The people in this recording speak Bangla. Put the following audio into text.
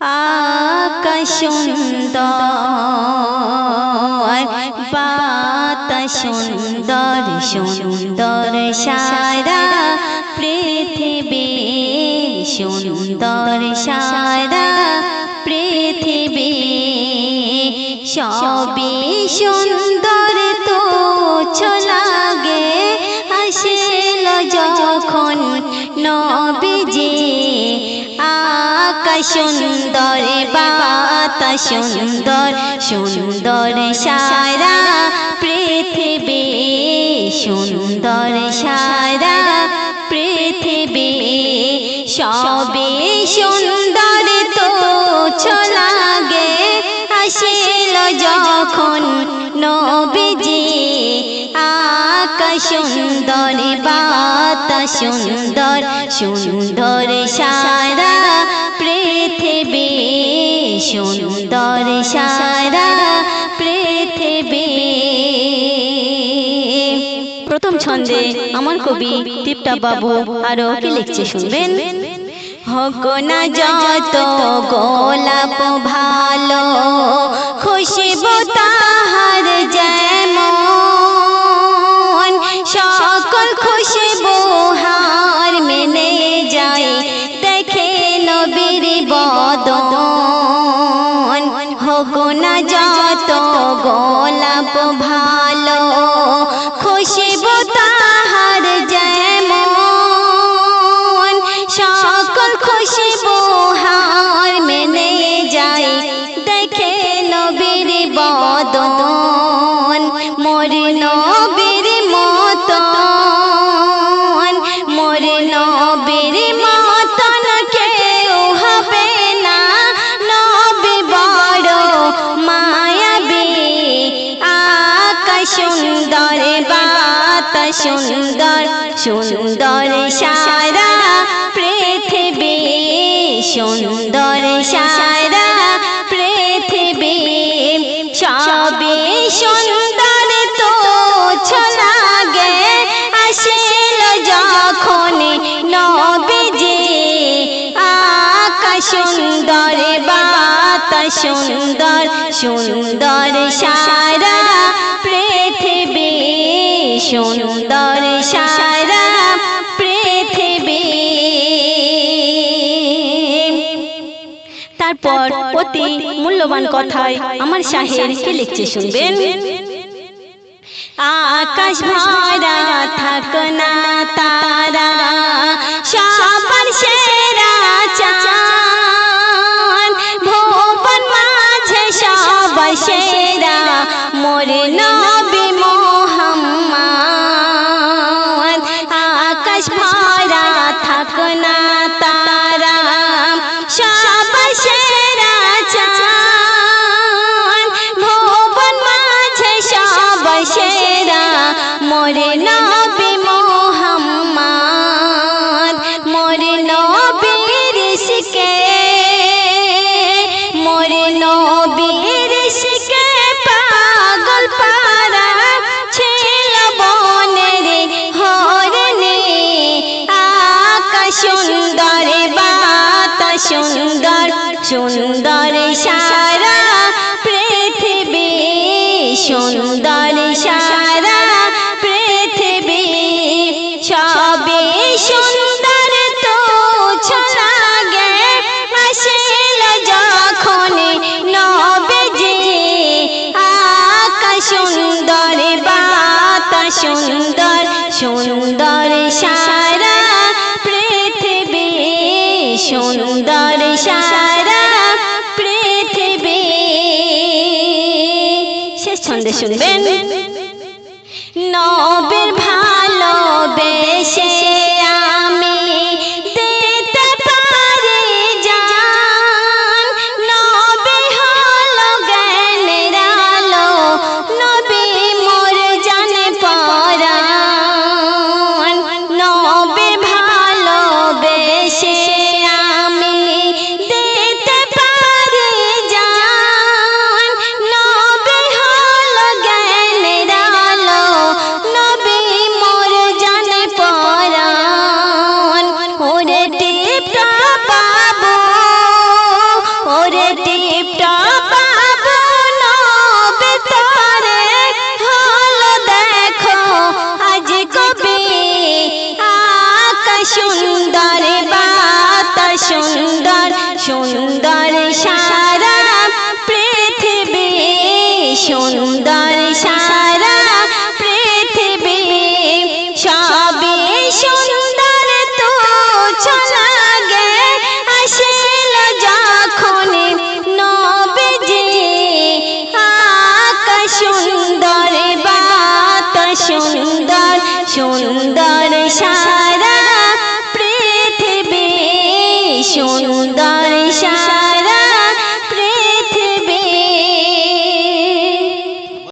আকাশ সুন্দর বাতাস সুন্দর সুন্দর সারা পৃথিবী সুন্দর সারা পৃথিবী সবই সুন্দর। সুন্দর বাতাস, সুন্দর সুন্দর সারা পৃথিবী, সুন্দর সারা পৃথিবী। সবে সুন্দর তো লাগে আসিল যখন নবীজি। আকাশ সুন্দর, বাতাস সুন্দর সুন্দর সারা সুন্দর সারা পৃথিবী। প্রথম ছন্দে আমার কবি টিপটা বাবু আরও কি লিখছে শুনবেন? হোক না যত গোলাপ ভালো, খুশবু তাহার যেমন। সকল খুশবু হার মেনে যায়, দেখে নবীর বদন গোলাপ সুন্দর সুন্দর সারা পৃথিবী সুন্দর সারা পৃথিবী সবে সুন্দর তো লাগে আসিল যখন নবীজি। আকাশ সুন্দর, বাতাস সুন্দর সুন্দর সারা পৃথিবী সুন্দর তারপর অতি মূল্যবান কথায় আমার শাহের কে লিখছে শুনবেন। আকাশ ভরা থাক না তারা সুন্দর বাত সুন্দর সুন্দর সারা পৃথিবী সুন্দর সারা সুন্দর সারা পৃথিবী। শেষ ছন্দে শুনবেন। নবের সুন্দর সারা পৃথিবী, সুন্দর সারা পৃথিবী সবে সুন্দর তো চলাগে আসিল যখন নবজি। আক সুন্দর বাত সুন্দর সুন্দর সারা পৃথিবী সুন্দর